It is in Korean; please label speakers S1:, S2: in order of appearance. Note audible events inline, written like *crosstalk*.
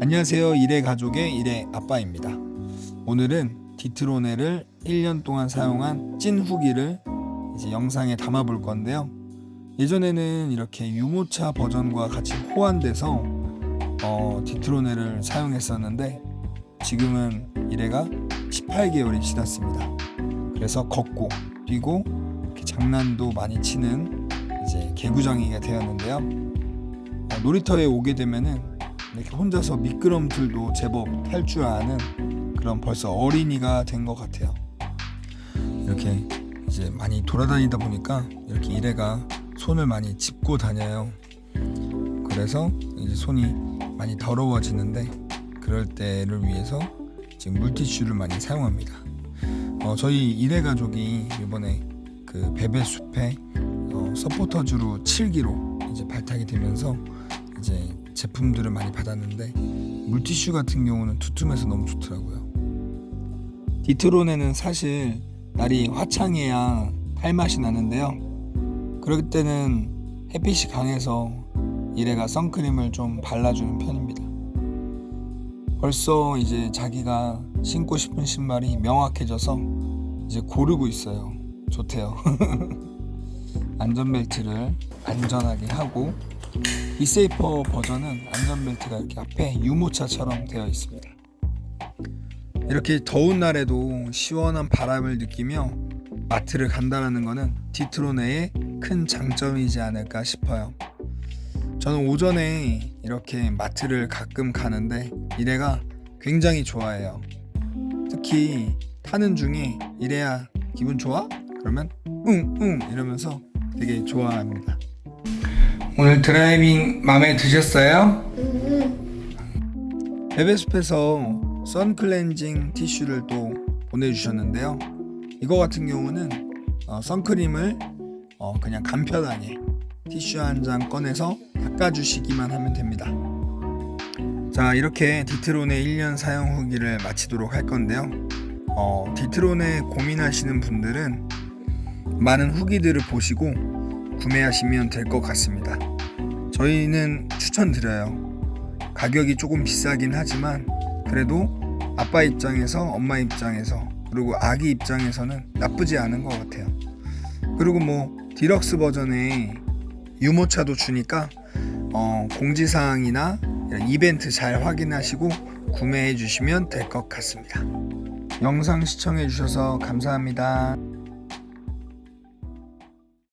S1: 안녕하세요. 일의 가족의 일의 아빠입니다. 오늘은 디트로네를 1년 동안 사용한 찐 후기를 이제 영상에 담아 볼 건데요. 예전에는 이렇게 유모차 버전과 같이 호환돼서 어, 디트로네를 사용했었는데 지금은 이래가 18개월이 지났습니다. 그래서 걷고 뛰고 장난도 많이 치는 이제 개구장이가 되었는데요. 어, 놀이터에 오게 되면은 이렇게 혼자서 미끄럼틀도 제법 탈 줄 아는 그런 벌써 어린이가 된 것 같아요. 이렇게 이제 많이 돌아다니다 보니까 이렇게 이래가 손을 많이 짚고 다녀요. 그래서 이제 손이 많이 더러워지는데 그럴 때를 위해서 지금 물티슈를 많이 사용합니다. 어, 저희 이래 가족이 이번에 그 베베 숲에 어, 서포터즈로 7기로 이제 발탁이 되면서 이제 제품들을 많이 받았는데 물티슈 같은 경우는 두툼해서 너무 좋더라고요. 디트론에는 사실 날이 화창해야 할 맛이 나는데요. 그럴 때는 햇빛이 강해서 이래가 선크림을 좀 발라주는 편입니다. 벌써 이제 자기가 신고 싶은 신발이 명확해져서 이제 고르고 있어요. 좋대요. *laughs* 안전벨트를 안전하게 하고 이세이퍼 버전은 안전벨트가 이렇게 앞에 유모차처럼 되어 있습니다. 이렇게 더운 날에도 시원한 바람을 느끼며 마트를 간다는 것은 디트로네의 큰 장점이지 않을까 싶어요. 저는 오전에 이렇게 마트를 가끔 가는데 이래가 굉장히 좋아해요. 특히 타는 중에 이래야 기분 좋아? 그러면 응 응 이러면서 되게 좋아합니다. 오늘 드라이빙 마음에 드셨어요? 베베숲에서 선클렌징 티슈를 또 보내주셨는데요. 이거 같은 경우는 어, 선크림을 어, 그냥 간편하게 티슈 한 장 꺼내서 닦아주시기만 하면 됩니다. 자 이렇게 디트론의 1년 사용 후기를 마치도록 할 건데요. 어, 디트론에 고민하시는 분들은 많은 후기들을 보시고 구매하시면 될 것 같습니다. 저희는 추천드려요. 가격이 조금 비싸긴 하지만 그래도 아빠 입장에서 엄마 입장에서 그리고 아기 입장에서는 나쁘지 않은 것 같아요. 그리고 뭐 디럭스 버전에 유모차도 주니까 어, 공지사항이나 이벤트 잘 확인하시고 구매해 주시면 될 것 같습니다. 영상 시청해 주셔서 감사합니다.